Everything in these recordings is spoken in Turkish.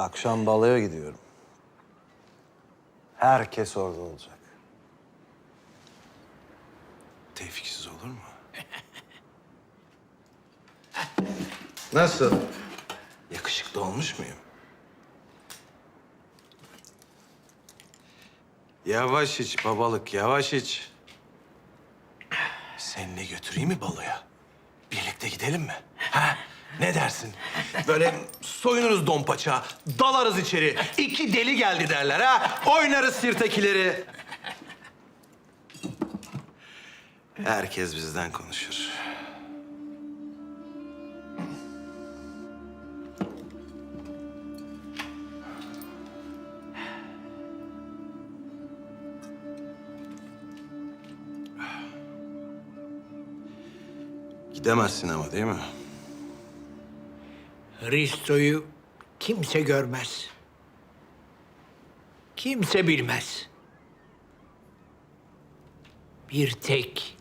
Akşam baloya gidiyorum. Herkes orada olacak. Tevfiksiz olur mu? Nasıl? Yakışıklı olmuş muyum? Yavaş iç babalık, yavaş iç. Seninle götüreyim mi baloya? Birlikte gidelim mi? Ha? Ne dersin? Böyle soyunuruz dompaça, dalarız içeri. İki deli geldi derler ha. Oynarız sirtekileri. Herkes bizden konuşur. Gidemezsin ama değil mi? Risto'yu kimse görmez. Kimse bilmez. Bir tek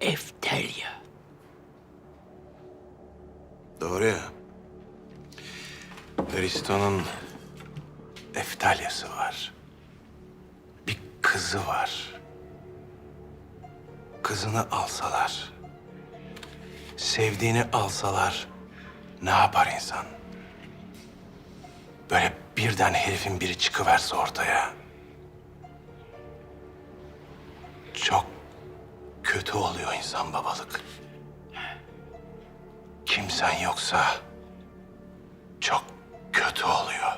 Eftelya. Doğru ya. Aristo'nun Eftalya'sı var. Bir kızı var. Kızını alsalar, sevdiğini alsalar ne yapar insan? Böyle birden herifin biri çıkıverse ortaya. Çok kötü oluyor insan babalık. Kimsen yoksa çok kötü oluyor.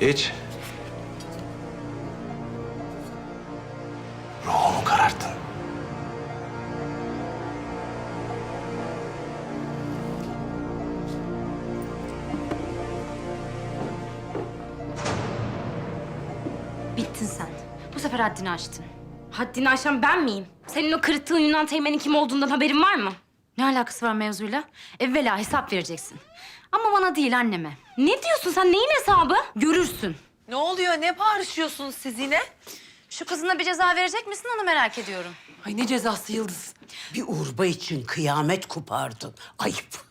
İç. Ruhumu kararttın. Bittin sen. Bu sefer haddini aştın. Haddini aşan ben miyim? Senin o kırıttığın Yunan teğmenin kim olduğundan haberin var mı? Ne alakası var mevzuyla? Evvela hesap vereceksin. Ama bana değil anneme. Ne diyorsun sen? Neyin hesabı? Görürsün. Ne oluyor? Ne bağırışıyorsunuz siz yine? Şu kızına bir ceza verecek misin onu merak ediyorum. Ay ne cezası Yıldız. Bir urba için kıyamet kopardın. Ayıp.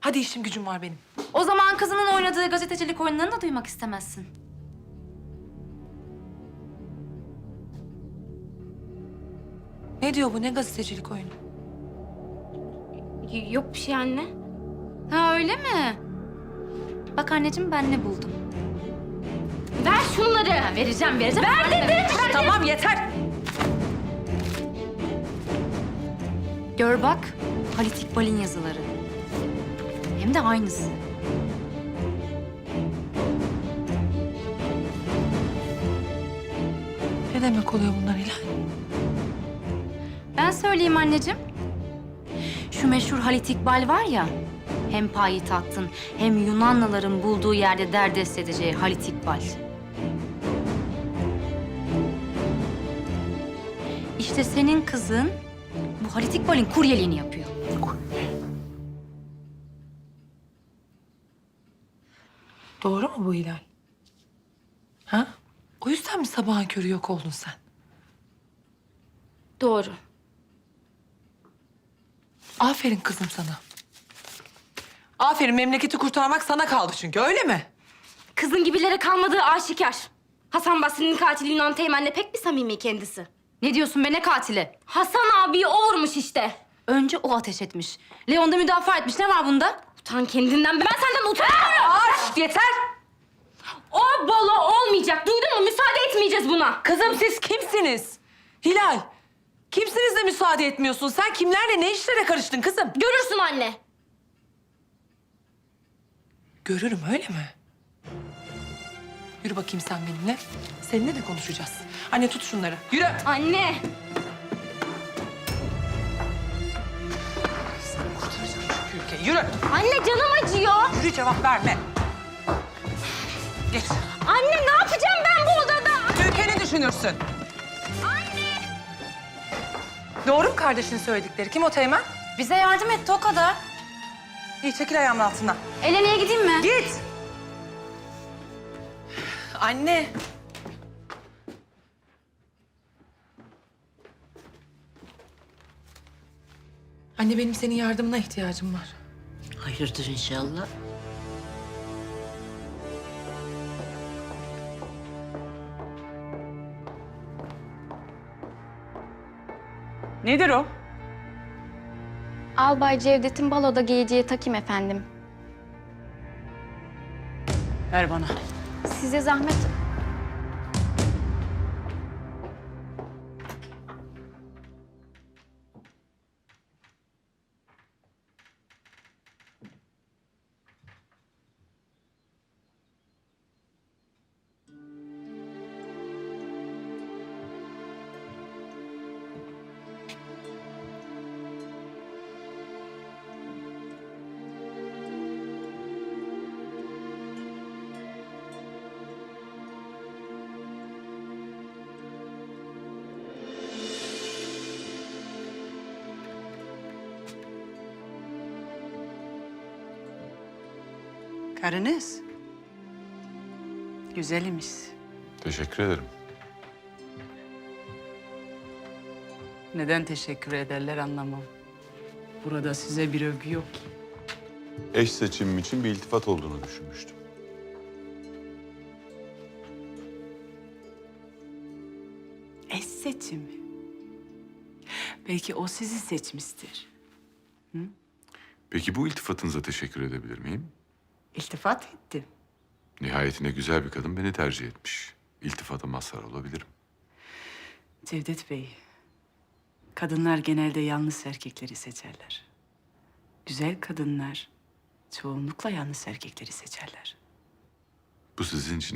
Hadi işim gücüm var benim. O zaman kızının oynadığı gazetecilik oyunlarını da duymak istemezsin. Ne diyor bu? Ne gazetecilik oyunu? Yok bir şey anne. Ha öyle mi? Bak anneciğim ben ne buldum. Ver şunları. Vereceğim, vereceğim. Ver dedim. Tamam yeter. Gör bak, Halit İkbal'in yazıları. Hem de aynısı. Ne demek oluyor bunlar Hilal? Ben söyleyeyim anneciğim. Şu meşhur Halit İkbal var ya, hem payitahtın hem Yunanlıların bulduğu yerde derdest edeceği Halit İkbal. İşte senin kızın bu Halit İkbal'in kuryeliğini yapıyor. Doğru mu bu Hilal? Ha? O yüzden mi sabahın körü yok oldun sen? Doğru. Aferin kızım sana. Aferin memleketi kurtarmak sana kaldı çünkü öyle mi? Kızın gibilere kalmadığı aşikar. Hasan Basri'nin katili Yunan Teğmen'le pek bir samimi kendisi. Ne diyorsun be ne katili? Hasan abiyi o vurmuş işte. Önce o ateş etmiş. Leon da müdafaa etmiş. Ne var bunda? Utan kendinden. Ben senden utanmıyorum. Aş yeter. O balo olmayacak. Duydun mu? Müsaade etmeyeceğiz buna. Kızım siz kimsiniz? Hilal. Kimsiniz de müsaade etmiyorsun? Sen kimlerle ne işlere karıştın kızım? Görürsün anne. Görürüm öyle mi? Yürü bakayım sen benimle. Seninle de konuşacağız. Anne tut şunları. Yürü. Anne. Kurtaracağım çünkü ülkeyi. Yürü. Anne canım acıyor. Yürü cevap verme. Geç. Annem ne yapacağım ben bu odada? Ülkeni düşünürsün. Doğru mu kardeşinin söyledikleri? Kim o Teğmen? Bize yardım etti o kadar. İyi çekil ayağımın altından. Elene'ye gideyim mi? Git. Anne. Anne benim senin yardımına ihtiyacım var. Hayırdır inşallah. Nedir o? Albay Cevdet'in baloda giyeceği takım efendim. Ver bana. Size zahmet. Karınız. Güzelmiş. Teşekkür ederim. Neden teşekkür ederler anlamam. Burada size bir övgü yok ki. Eş seçimim için bir iltifat olduğunu düşünmüştüm. Eş seçimi. Belki o sizi seçmiştir. Peki bu iltifatınıza teşekkür edebilir miyim? İltifat ettim. Nihayetinde güzel bir kadın beni tercih etmiş. İltifata mazhar olabilirim. Cevdet Bey, kadınlar genelde yalnız erkekleri seçerler. Güzel kadınlar çoğunlukla yalnız erkekleri seçerler. Bu sizin için